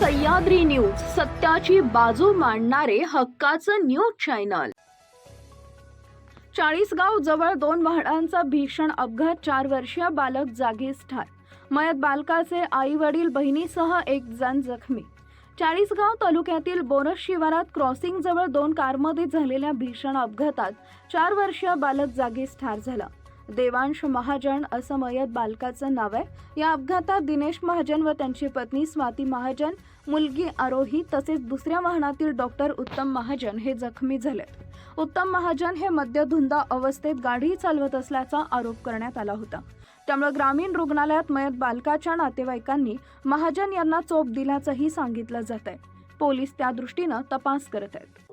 Sahyadri news सत्याची बाजू मांडणारे हक्काचं न्यूज चॅनल. चाळीसगाव जवळ दोन वाहनांचा भीषण अपघात चार वर्षीय बालक जागीच ठार. मयत बालकाचे आई वडील बहिणीसह एक जण जखमी. चाळीसगाव तालुक्यातील बोनस शिवारात क्रॉसिंग जवळ दोन कारमध्ये झालेल्या भीषण अपघातात चार वर्षीय बालक जागीच ठार झाला. देवांश महाजन असं मयत बालकाचं नाव आहे. या अपघातात दिनेश महाजन व त्यांची पत्नी स्वाती महाजन मुलगी आरोही तसेच दुसऱ्या वाहनातील डॉक्टर उत्तम महाजन हे जखमी झाले. उत्तम महाजन हे मद्यधुंदा अवस्थेत गाडी चालवत असल्याचा आरोप करण्यात आला होता. त्यामुळे ग्रामीण रुग्णालयात मयत बालकाच्या नातेवाईकांनी महाजन यांना चोप दिल्याचंही सांगितलं जात आहे पोलीस त्या दृष्टीनं तपास करत आहेत.